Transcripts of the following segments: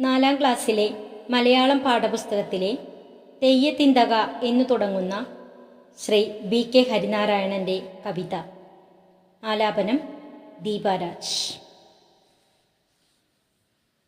നാലാം ക്ലാസ്സിലെ മലയാളം പാഠപുസ്തകത്തിലെ തെയ്യത്തിന്തക എന്നു തുടങ്ങുന്ന ശ്രീ ബി കെ ഹരിനാരായണന്റെ കവിത. ആലാപനം ദീപാരാജ്.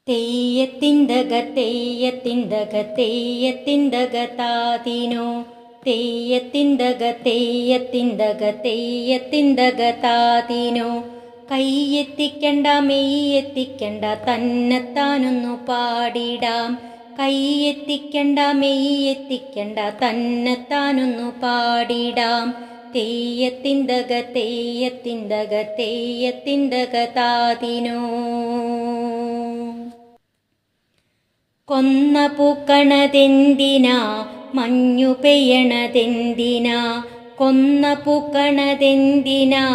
തെയ്യത്തിന്തക തെയ്യത്തിന്തക തെയ്യത്തിന്തക താതിനോ. തെയ്യത്തിന്തക തെയ്യത്തിന്തക തെയ്യത്തിന്തക താതിനോ. കൈയെത്തിക്കണ്ട മെയ്യെത്തിക്കണ്ട തന്നെത്താനൊന്നു പാടിടാം. കൈയെത്തിക്കണ്ട മെയ്യെത്തിക്കണ്ട തന്നെത്താനൊന്നു പാടിടാം. തെയ്യത്തിന്തക തെയ്യത്തിന്തക തെയ്യത്തിന്തക താതിനോ. കൊന്ന പൂക്കണതെന്തിനാ മഞ്ഞു പെയ്യണതെന്തിനാ കൊന്ന പൂക്കണതെന്തിനാ?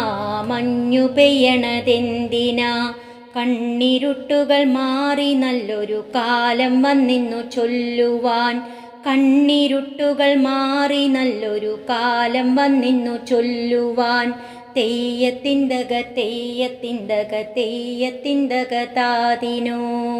മഞ്ഞു പെയ്യണതെന്തിനാ? കണ്ണിരുട്ടുകൾ മാറി നല്ലൊരു കാലം വന്നിന്നു ചൊല്ലുവാൻ. കണ്ണിരുട്ടുകൾ മാറി നല്ലൊരു കാലം വന്നിന്നു ചൊല്ലുവാൻ. തെയ്യത്തിന്തക തെയ്യത്തിന്തക തെയ്യത്തിന്തക താതിനോ.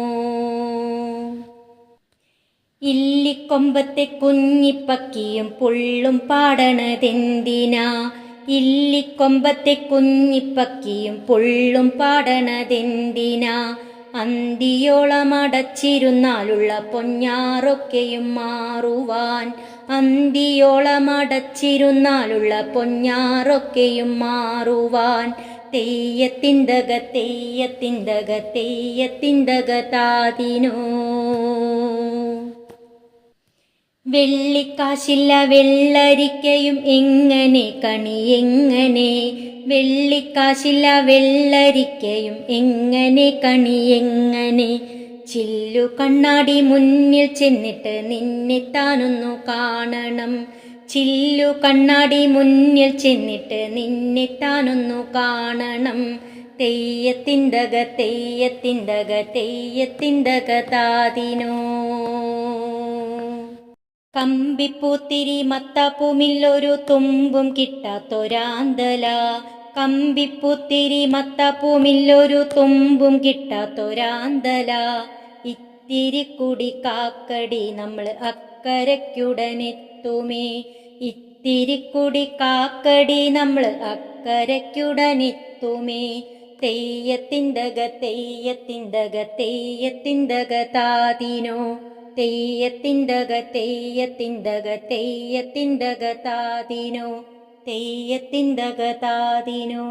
ഇല്ലിക്കൊമ്പത്തെ കുഞ്ഞിപ്പക്കിയും പുള്ളും പാടണതെന്തിനാ? ഇല്ലിക്കൊമ്പത്തെ കുഞ്ഞിപ്പക്കിയും പുള്ളും പാടണതെന്തിനാ? അന്തിയോളമടച്ചിരുന്നാലുള്ള പൊഞ്ഞാറൊക്കെയും മാറുവാൻ അന്തിയോളമടച്ചിരുന്നാലുള്ള പൊഞ്ഞാറൊക്കെയും മാറുവാൻ തെയ്യത്തിന്തക തെയ്യത്തിന്തക തെയ്യത്തിന്തക താതിനോ വെള്ളിക്കാശില്ല വെള്ളരിക്കയും എങ്ങനെ? കണി എങ്ങനെ? വെള്ളിക്കാശില്ല വെള്ളരിക്കയും എങ്ങനെ? കണി എങ്ങനെ? ചില്ലു കണ്ണാടി മുന്നിൽ ചെന്നിട്ട് നിന്നെ താനൊന്നു കാണണം. ചില്ലു കണ്ണാടി മുന്നിൽ ചെന്നിട്ട് നിന്നെ താനൊന്നു കാണണം. തെയ്യത്തിന്തക തെയ്യത്തിന്തക തെയ്യത്തിന്തക താതിനോ കമ്പിപ്പൂത്തിരി മത്തപ്പൂമില്ലൊരു തുമ്പും കിട്ടാത്തൊരാന്തല. കമ്പിപ്പൂത്തിരി മത്താപ്പൂമില്ലൊരു തുമ്പും കിട്ടാത്തൊരാന്തല. ഇത്തിരി കുടി കാക്കടി നമ്മൾ അക്കരയ്ക്കുടനെത്തുമേ. ഇത്തിരി കുടി കാക്കടി നമ്മൾ അക്കരയ്ക്കുടനെത്തുമേ. തെയ്യത്തിന്റെ തെയ്യത്തിന്റെ തെയ്യത്തിന്റെ താതിനോ. തെയ്യത്തിന്തക തെയ്യത്തിന്റക തെയ്യത്തിന്റക താതിനോ തെയ്യത്തിന്റക താതിനോ.